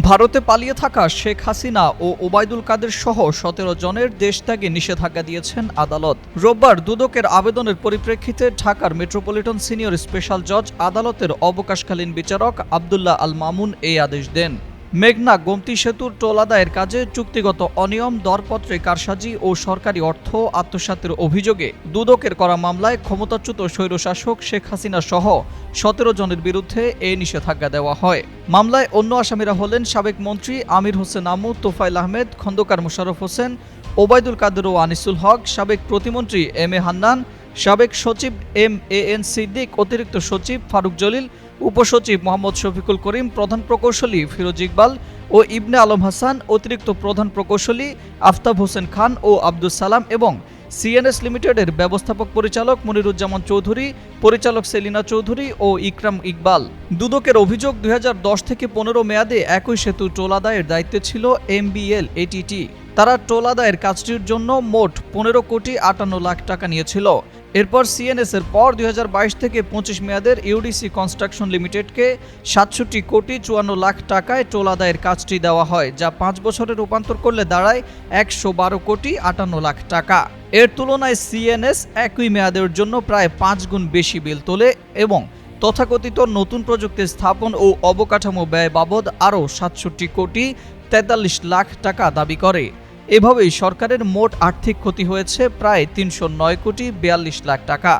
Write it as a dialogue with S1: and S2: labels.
S1: ভারতে পালিয়ে থাকা শেখ হাসিনা ও ওবায়দুল কাদের সহ সতেরো জনের দেশত্যাগে নিষেধাজ্ঞা দিয়েছেন আদালত। রোববার দুদকের আবেদনের পরিপ্রেক্ষিতে ঢাকার মেট্রোপলিটন সিনিয়র স্পেশাল জজ আদালতের অবকাশকালীন বিচারক আবদুল্লাহ আল মামুন এই আদেশ দেন। মেঘনা গোমতী সেতুর টোল আদায়ের কাজে চুক্তিগত অনিয়ম, দরপত্রে কারসাজি ও সরকারি অর্থ আত্মসাতের অভিযোগে দুদকের করা মামলায় ক্ষমতাচ্যুত স্বৈরশাসক শেখ হাসিনা সহ সতেরো জনের বিরুদ্ধে এই নিষেধাজ্ঞা দেওয়া হয়। মামলায় অন্য আসামিরা হলেন সাবেক মন্ত্রী আমির হোসেন আমু তোফাইল আহমেদ, খন্দকার মোশাররফ হোসেন, ওবায়দুল কাদের ও আনিসুল হক, সাবেক প্রতিমন্ত্রী এম এ হান্নান সাবেক সচিব এম এ এন সিদ্দিক, অতিরিক্ত সচিব ফারুক জলিল, উপসচিব মোহাম্মদ শফিকুল করিম, প্রধান প্রকৌশলী ফিরোজ ইকবাল ও ইবনে আলম হাসান, অতিরিক্ত প্রধান প্রকৌশলী আফতাব হোসেন খান ও আব্দুল সালাম এবং সিএনএস লিমিটেডের ব্যবস্থাপক পরিচালক মনিরুজ্জামান চৌধুরী, পরিচালক সেলিনা চৌধুরী ও ইকরাম ইকবাল। দুদকের অভিযোগ দুই হাজার দশ থেকে পনেরো মেয়াদে একই সেতু টোল আদায়ের দায়িত্বে ছিল এমবিএল এটিটি তারা টোল আদায়ের কাজটির জন্য মোট পনেরো কোটি আটান্ন লাখ টাকা নিয়েছিল। এরপর সিএনএস এর পর দু হাজার বাইশ থেকে পঁচিশ মেয়াদের ইউডিসি কনস্ট্রাকশন লিমিটেডকে সাতষট্টি কোটি চুয়ান্ন লাখ টাকায় টোল আদায়ের কাজটি দেওয়া হয়, যা পাঁচ বছরে রূপান্তর করলে দাঁড়ায় একশো বারো কোটি আটান্ন লাখ টাকা। এর তুলনায় সিএনএস একই মেয়াদের জন্য প্রায় পাঁচ গুণ বেশি বিল তোলে এবং তথাকথিত নতুন প্রযুক্তি স্থাপন ও অবকাঠামো ব্যয় বাবদ আরও সাতষট্টি কোটি তেতাল্লিশ লাখ টাকা দাবি করে। এভাবেই সরকারের মোট আর্থিক ক্ষতি হয়েছে প্রায় তিনশো নয় কোটি বিয়াল্লিশ লাখ টাকা।